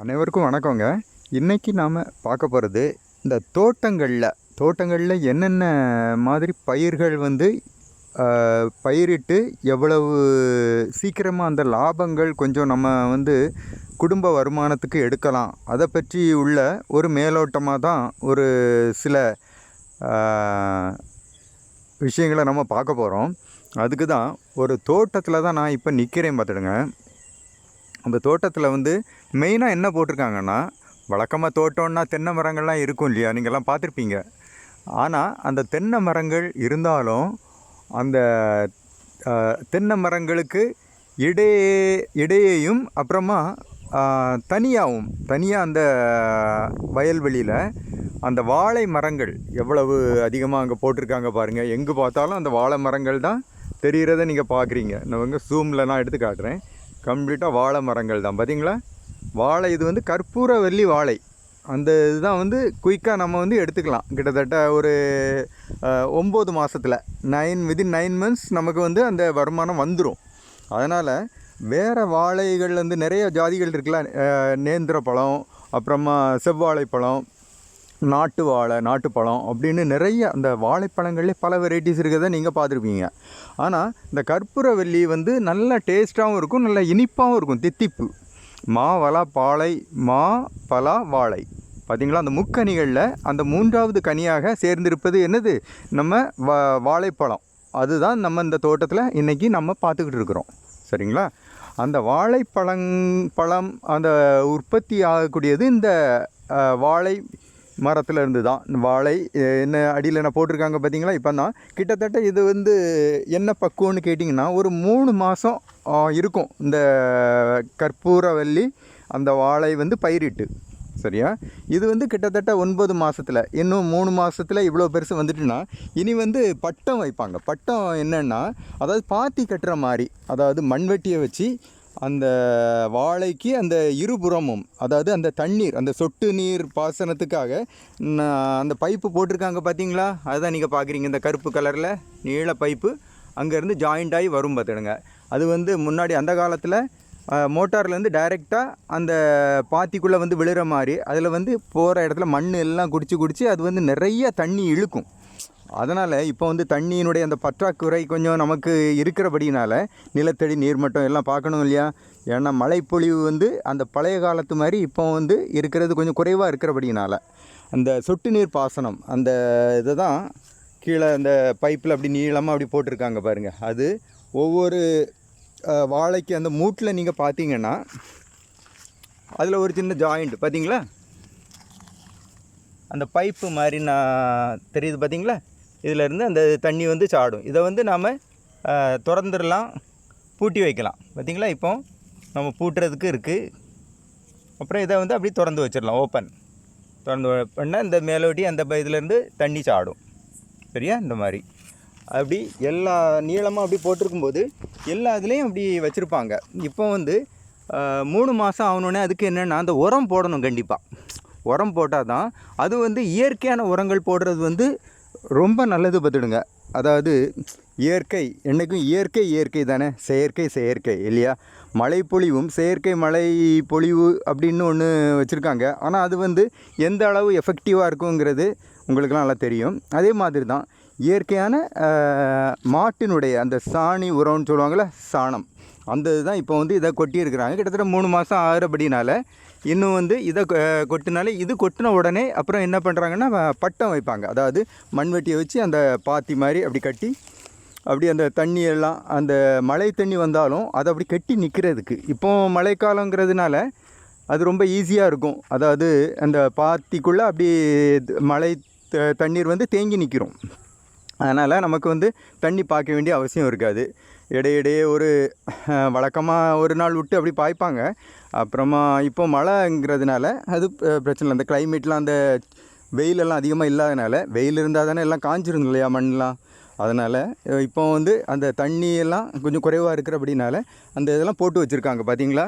அனைவருக்கும் வணக்கங்க. இன்றைக்கி நாம் பார்க்க போகிறது இந்த தோட்டங்களில் தோட்டங்களில் என்னென்ன மாதிரி பயிர்கள் வந்து பயிரிட்டு எவ்வளவு சீக்கிரமாக அந்த லாபங்கள் கொஞ்சம் நம்ம வந்து குடும்ப வருமானத்துக்கு எடுக்கலாம். அதை பற்றி உள்ள ஒரு மேலோட்டமாக தான் ஒரு சில விஷயங்களை நம்ம பார்க்க போகிறோம் அதுக்கு தான் ஒரு தோட்டத்தில் தான் நான் இப்போ நிற்கிறேன் பார்த்துடுங்க. அந்த தோட்டத்தில் வந்து மெயினாக என்ன போட்டிருக்காங்கன்னா வழக்கமாக தோட்டம்னா தென்னை மரங்கள்லாம் இருக்கும் இல்லையா? நீங்கள்லாம் பார்த்துருப்பீங்க. ஆனால் அந்த தென்னை மரங்கள் இருந்தாலும் அந்த தென்னை மரங்களுக்கு இடையே இடையேயும் அப்புறமா தனியாகவும் தனியாக அந்த வயல்வெளியில் அந்த வாழை மரங்கள் எவ்வளவு அதிகமாக அங்கே போட்டிருக்காங்க பாருங்கள் எங்கே பார்த்தாலும் அந்த வாழை மரங்கள் தான் தெரிகிறத நீங்கள் பார்க்குறீங்க. நான் வந்து ஜூமில் நான் எடுத்து காட்டுறேன். கம்ப்ளீட்டாக வாழை மரங்கள் தான். பார்த்தீங்களா வாழை இது வந்து கற்பூர வெள்ளி வாழை. அந்த இதுதான் வந்து குயிக்காக நம்ம வந்து எடுத்துக்கலாம். கிட்டத்தட்ட ஒரு ஒம்பது மாதத்தில் நைன் விதின் நைன் மந்த்ஸ் நமக்கு வந்து அந்த வருமானம் வந்துடும் அதனால் வேறு வாழைகள் வந்து நிறைய ஜாதிகள் இருக்குல்ல நேந்திர பழம் அப்புறமா செவ்வாழை பழம் நாட்டு வாழை நாட்டுப்பழம் அப்படின்னு நிறைய அந்த வாழைப்பழங்கள்லேயே பல வெரைட்டிஸ் இருக்கிறத நீங்கள் பார்த்துருப்பீங்க. ஆனால் இந்த கற்பூரவல்லி வந்து நல்ல டேஸ்ட்டாகவும் இருக்கும் நல்ல இனிப்பாகவும் இருக்கும். தித்திப்பு. மா வலா பாலை மா பலா வாழை. பார்த்தீங்களா அந்த முக்கனிகளில் அந்த மூன்றாவது கனியாக சேர்ந்திருப்பது என்னது? நம்ம வா வாழைப்பழம். அதுதான் நம்ம இந்த தோட்டத்தில் இன்றைக்கி நம்ம பார்த்துக்கிட்டு இருக்கிறோம். சரிங்களா? அந்த வாழைப்பழங் பழம் அந்த உற்பத்தி ஆகக்கூடியது இந்த வாழை மரத்தில் இருந்து தான் இந்த வாழை என்ன அடியில் என்ன போட்டிருக்காங்க பார்த்தீங்களா? இப்போ தான் கிட்டத்தட்ட இது வந்து என்ன பக்குவம்னு கேட்டிங்கன்னா ஒரு மூணு மாதம் இருக்கும். இந்த கற்பூரவல்லி அந்த வாழை வந்து பயிரிட்டு. சரியா? இது வந்து கிட்டத்தட்ட ஒன்பது மாதத்தில் இன்னும் மூணு மாதத்தில் இவ்வளோ பெருசு வந்துட்டுன்னா இனி வந்து பட்டம் வைப்பாங்க. பட்டம் என்னென்னா அதாவது பாத்தி கட்டுற மாதிரி அதாவது மண்வெட்டியை வச்சு அந்த வாழைக்கு அந்த இருபுறமும் அதாவது அந்த தண்ணீர் அந்த சொட்டு நீர் பாசனத்துக்காக அந்த பைப்பு போட்டிருக்காங்க பார்த்தீங்களா அதுதான் நீங்கள் பார்க்குறீங்க இந்த கருப்பு கலரில் நீள பைப்பு. அங்கேருந்து ஜாயிண்ட் ஆகி வரும் பார்த்துடுங்க அது வந்து முன்னாடி அந்த காலத்தில் மோட்டார்லேருந்து டைரெக்டாக அந்த பாத்திக்குள்ளே வந்து விழுற மாதிரி அதில் வந்து போகிற இடத்துல மண் எல்லாம் குடிச்சு குடித்து அது வந்து நிறைய தண்ணி இழுக்கும். அதனால் இப்போ வந்து தண்ணியினுடைய அந்த பற்றாக்குறை கொஞ்சம் நமக்கு இருக்கிறபடினால நிலத்தடி நீர்மட்டம் எல்லாம் பார்க்கணும் இல்லையா? ஏன்னா மழைப்பொழிவு வந்து அந்த பழைய காலத்து மாதிரி இப்போ வந்து இருக்கிறது கொஞ்சம் குறைவாக இருக்கிறபடினால. அந்த சொட்டு நீர் பாசனம் அந்த இதை தான் கீழே அந்த பைப்பில் அப்படி நீளமாக அப்படி போட்டிருக்காங்க பாருங்கள் அது ஒவ்வொரு வாழைக்கு அந்த மூட்டில் நீங்கள் பார்த்தீங்கன்னா அதில் ஒரு சின்ன ஜாயிண்ட் பார்த்தீங்களா? அந்த பைப்பு மாதிரி நான் தெரியுது பார்த்தீங்களா? இதிலேருந்து அந்த தண்ணி வந்து சாடும். இதை வந்து நாம் திறந்துடலாம் பூட்டி வைக்கலாம். பார்த்திங்களா இப்போ நம்ம பூட்டுறதுக்கு இருக்குது அப்புறம் இதை வந்து அப்படியே திறந்து வச்சிடலாம் ஓப்பன். திறந்து பண்ணால் இந்த மேலோட்டி அந்த ப- இதுலேருந்து தண்ணி சாடும். சரியா? இந்த மாதிரி. அப்படி எல்லா நீளமாக அப்படி போட்டிருக்கும்போது எல்லா இதுலேயும் அப்படி வச்சுருப்பாங்க. இப்போ வந்து மூணு மாதம் ஆகணுன்னே அதுக்கு என்னென்னா அந்த உரம் போடணும் கண்டிப்பாக உரம் போட்டால் தான் அது வந்து இயற்கையான உரங்கள் போடுறது வந்து ரொம்ப நல்லது பார்த்துடுங்க. அதாவது இயற்கை என்றைக்கும் இயற்கை இயற்கை தானே? செயற்கை செயற்கை இல்லையா? மழை பொழிவும் செயற்கை மழை பொழிவு அப்படின்னு ஒன்று வச்சுருக்காங்க. ஆனால் அது வந்து எந்த அளவு எஃபெக்டிவாக இருக்குங்கிறது உங்களுக்குலாம் நல்லா தெரியும். அதே மாதிரி தான் இயற்கையான மாட்டினுடைய அந்த சாணி உரம்னு சொல்லுவாங்கள்ல சாணம். அந்த இதுதான் இப்போ வந்து இதை கொட்டியிருக்கிறாங்க. கிட்டத்தட்ட மூணு மாதம் ஆகிறபடினால இன்னும் வந்து இதை கொ- கொட்டினாலே இது கொட்டின உடனே அப்புறம் என்ன பண்ணுறாங்கன்னா பட்டம் வைப்பாங்க. அதாவது மண்வெட்டியை வச்சு அந்த பாத்தி மாதிரி அப்படி கட்டி அப்படி அந்த தண்ணி எல்லாம் அந்த மழை தண்ணி வந்தாலும் அதை அப்படி கட்டி நிற்கிறதுக்கு இப்போ மழைக்காலங்கிறதுனால அது ரொம்ப ஈஸியாக இருக்கும். அதாவது அந்த பாத்திக்குள்ளே அப்படி மழை த- தண்ணீர் வந்து தேங்கி நிற்கிறோம் அதனால் நமக்கு வந்து தண்ணி பார்க்க வேண்டிய அவசியம் இருக்காது. இடையிடையே ஒரு வழக்கமாக ஒரு நாள் விட்டு அப்படி பாய்ப்பாங்க. அப்புறமா இப்போ மழைங்கிறதுனால அது பிரச்சனை இல்லை. அந்த கிளைமேட்லாம் அந்த வெயிலெல்லாம் அதிகமாக இல்லாதனால வெயில் இருந்தால் தானே எல்லாம் காஞ்சிரும் இல்லையா மண்ணெலாம் அதனால் இப்போ வந்து அந்த தண்ணி எல்லாம் கொஞ்சம் குறைவாக இருக்கிற அப்படினால அந்த இதெல்லாம் போட்டு வச்சுருக்காங்க. பார்த்தீங்களா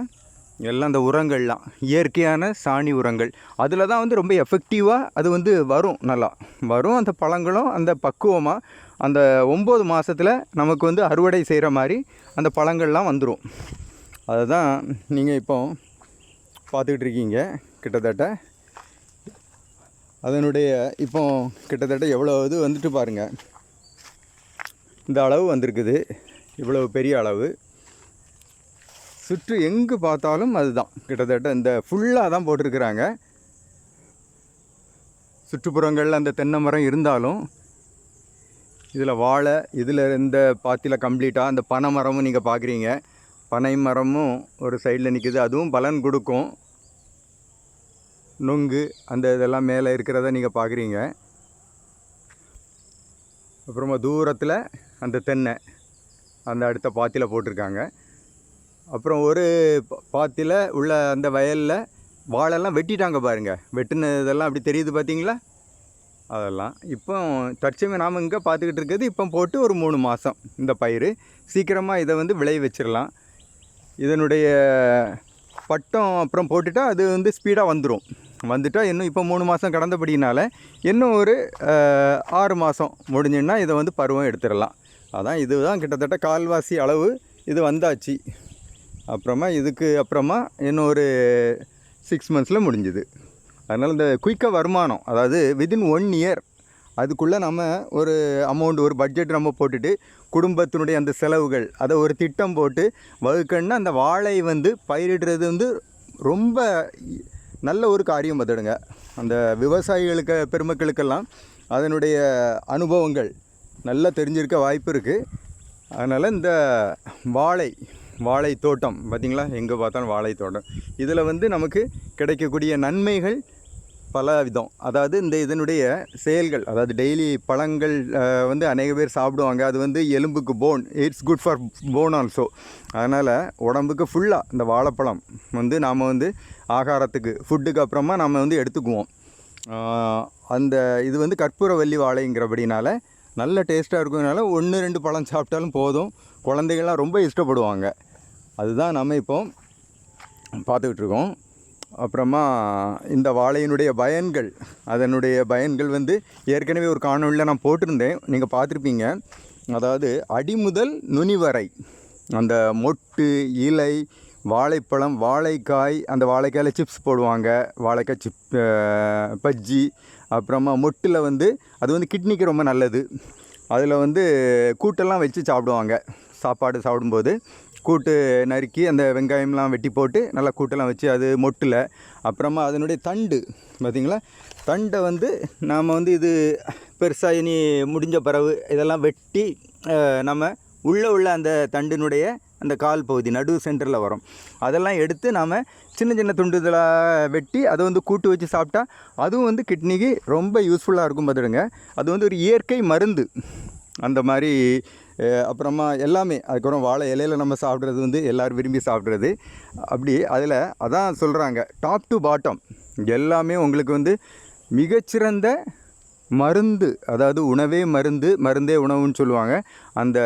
எல்லாம் அந்த உரங்கள்லாம் இயற்கையான சாணி உரங்கள். அதில் தான் வந்து ரொம்ப எஃபெக்டிவாக அது வந்து வரும் நல்லா. வரும் அந்த பழங்களும் அந்த பக்குவமாக அந்த ஒம்பது மாதத்தில் நமக்கு வந்து அறுவடை செய்கிற மாதிரி அந்த பழங்கள்லாம் வந்துடும் அதுதான் நீங்கள் இப்போ பார்த்துக்கிட்டு இருக்கீங்க கிட்டத்தட்ட. அதனுடைய இப்போ கிட்டத்தட்ட எவ்வளோ இது வந்துட்டு பாருங்கள் இந்த அளவு வந்திருக்குது. இவ்வளவு பெரிய அளவு. சுற்று எங்கு பார்த்தாலும் அதுதான். கிட்டத்தட்ட இந்த ஃபுல்லாக தான் போட்டிருக்கிறாங்க. சுற்றுப்புறங்களில் அந்த தென்னை மரம் இருந்தாலும் இதில் வாழை இதில் இந்த பாத்தியில் கம்ப்ளீட்டாக அந்த பனை மரமும் நீங்கள் பார்க்குறீங்க. பனை மரமும் ஒரு சைடில் நிற்கிது அதுவும் பலன் கொடுக்கும். நொங்கு அந்த இதெல்லாம் மேலே இருக்கிறத நீங்கள் பார்க்குறீங்க. அப்புறமா தூரத்தில் அந்த தென்னை அந்த அடுத்த பாத்தியில் போட்டிருக்காங்க. அப்புறம் ஒரு பாத்தியில் உள்ள அந்த வயலில் வாழெல்லாம் வெட்டிட்டாங்க பாருங்கள் வெட்டினதெல்லாம் அப்படி தெரியுது பார்த்தீங்களா? அதெல்லாம். இப்போ தற்சமயம் நாம் இங்கே பார்த்துக்கிட்டு இருக்கிறது இப்போ போட்டு ஒரு மூணு மாதம் இந்த பயிர் சீக்கிரமாக இதை வந்து விளைய வச்சிடலாம் இதனுடைய பட்டம் அப்புறம் போட்டுட்டால் அது வந்து ஸ்பீடாக வந்துடும் வந்துட்டால் இன்னும் இப்போ மூணு மாதம் கடந்தபடினால இன்னும் ஒரு ஆறு மாதம் முடிஞ்சுன்னா இதை வந்து பருவம் எடுத்துடலாம் அதான் இதுதான் கிட்டத்தட்ட கால்வாசி அளவு. இது வந்தாச்சு. அப்புறமா இதுக்கு அப்புறமா இன்னும் ஒரு சிக்ஸ் மந்த்ஸில் முடிஞ்சுது. அதனால் இந்த குயிக்காக வருமானம் அதாவது விதின் ஒன் இயர் அதுக்குள்ளே நம்ம ஒரு அமௌண்ட் ஒரு பட்ஜெட் நம்ம போட்டுட்டு குடும்பத்தினுடைய அந்த செலவுகள் அதை ஒரு திட்டம் போட்டு வகுக்கணுன்னா அந்த வாழை வந்து பயிரிடுறது வந்து ரொம்ப நல்ல ஒரு காரியம் பார்த்துடுங்க. அந்த விவசாயிகளுக்கு பெருமக்களுக்கெல்லாம் அதனுடைய அனுபவங்கள் நல்லா தெரிஞ்சிருக்க வாய்ப்பு இருக்குது அதனால் இந்த வாழை வாழை தோட்டம் பார்த்திங்களா? எங்கே பார்த்தாலும் வாழை தோட்டம் இதில் வந்து நமக்கு கிடைக்கக்கூடிய நன்மைகள் பல விதம். அதாவது இந்த இதனுடைய செயல்கள் அதாவது டெய்லி பழங்கள் வந்து அநேக பேர் சாப்பிடுவாங்க. அது வந்து எலும்புக்கு bone it's good for bone also அதனால் உடம்புக்கு ஃபுல்லாக இந்த வாழைப்பழம் வந்து நாம் வந்து ஆகாரத்துக்கு ஃபுட்டுக்கு அப்புறமா நம்ம வந்து எடுத்துக்குவோம். அந்த இது வந்து கற்பூரவல்லி வாழைங்கிறபடினால நல்ல டேஸ்ட்டாக இருக்கிறதுனால ஒன்று ரெண்டு பழம் சாப்பிட்டாலும் போதும். குழந்தைகள்லாம் ரொம்ப இஷ்டப்படுவாங்க. அதுதான் நம்ம இப்போ பார்த்துக்கிட்டு இருக்கோம். அப்புறமா இந்த வாழையினுடைய பயன்கள் அதனுடைய பயன்கள் வந்து ஏற்கனவே ஒரு காணொலியில் நான் போட்டிருந்தேன். நீங்கள் பார்த்துருப்பீங்க. அதாவது அடி முதல் நுனி வரை அந்த மொட்டு இலை வாழைப்பழம் வாழைக்காய் அந்த வாழைக்காயில் சிப்ஸ் போடுவாங்க. வாழைக்காய் சிப் பஜ்ஜி அப்புறமா மொட்டில் வந்து அது வந்து கிட்னிக்கு ரொம்ப நல்லது. அதில் வந்து கூட்டெல்லாம் வச்சு சாப்பிடுவாங்க. சாப்பாடு சாப்பிடும்போது கூட்டு நறுக்கி அந்த வெங்காயம்லாம் வெட்டி போட்டு நல்லா கூட்டெல்லாம் வச்சு அது மொட்டில். அப்புறமா அதனுடைய தண்டு பார்த்திங்களா? தண்டை வந்து நாம் வந்து இது பெருசாக இனி முடிஞ்ச பிறகு இதெல்லாம் வெட்டி நம்ம உள்ளே உள்ள அந்த தண்டினுடைய அந்த கால் பகுதி நடு சென்டரில் வரும். அதெல்லாம் எடுத்து நாம் சின்ன சின்ன துண்டுதலாக வெட்டி அதை வந்து கூட்டு வச்சு சாப்பிட்டா அதுவும் வந்து கிட்னிக்கு ரொம்ப யூஸ்ஃபுல்லாக இருக்கும் பார்த்துடுங்க. அது வந்து ஒரு இயற்கை மருந்து. அந்த மாதிரி அப்புறமா எல்லாமே அதுக்கப்புறம் வாழை இலையில நம்ம சாப்பிட்றது வந்து எல்லோரும் விரும்பி சாப்பிட்றது. அப்படி அதில் அதான் சொல்கிறாங்க டாப் டு பாட்டம் எல்லாமே உங்களுக்கு வந்து மிகச்சிறந்த மருந்து அதாவது உணவே மருந்து மருந்தே உணவுன்னு சொல்லுவாங்க. அந்த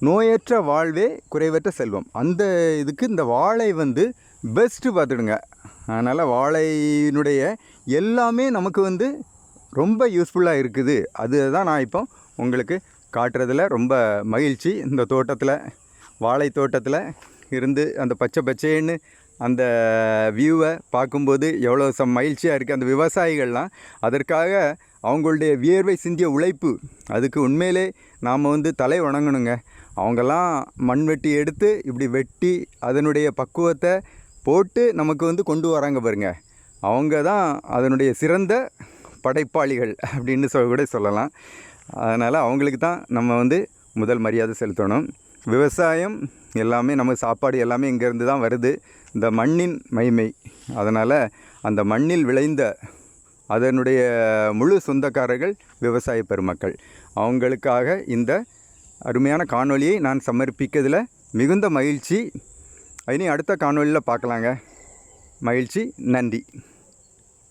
நோயற்ற வாழ்வே குறைவற்ற செல்வம். அந்த இதுக்கு இந்த வாழை வந்து பெஸ்ட்டு பார்த்துடுங்க. அதனால் வாழையினுடைய எல்லாமே நமக்கு வந்து ரொம்ப யூஸ்ஃபுல்லாக இருக்குது. அதுதான் நான் இப்போ உங்களுக்கு காட்டுறதுல ரொம்ப மகிழ்ச்சி. இந்த தோட்டத்தில் வாழை தோட்டத்தில் இருந்து அந்த பச்சை பச்சைன்னு அந்த வியூவை பார்க்கும்போது எவ்வளோ சம் மகிழ்ச்சியாக இருக்குது அந்த விவசாயிகள்லாம் அதற்காக அவங்களுடைய வியர்வை சிந்திய உழைப்பு அதுக்கு உண்மையிலே நாம் வந்து தலை வணங்கணுங்க. அவங்கெல்லாம் மண்வெட்டி எடுத்து இப்படி வெட்டி அதனுடைய பக்குவத்தை போட்டு நமக்கு வந்து கொண்டு வராங்க பாருங்க. அவங்க தான் அதனுடைய சிறந்த படைப்பாளிகள் அப்படின்னு சொல்ல கூட சொல்லலாம். அதனால் அவங்களுக்கு தான் நம்ம வந்து முதல் மரியாதை செலுத்தணும். விவசாயம் எல்லாமே நம்ம சாப்பாடு எல்லாமே இங்கேருந்து தான் வருது. இந்த மண்ணின் மைமை. அதனால் அந்த மண்ணில் விளைந்த அதனுடைய முழு சொந்தக்காரர்கள் விவசாய பெருமக்கள். அவங்களுக்காக இந்த அருமையான காணொளியை நான் சமர்ப்பிக்கிறதுல மிகுந்த மகிழ்ச்சி. இனி அடுத்த காணொளியில் பார்க்கலாங்க. மகிழ்ச்சி நன்றி.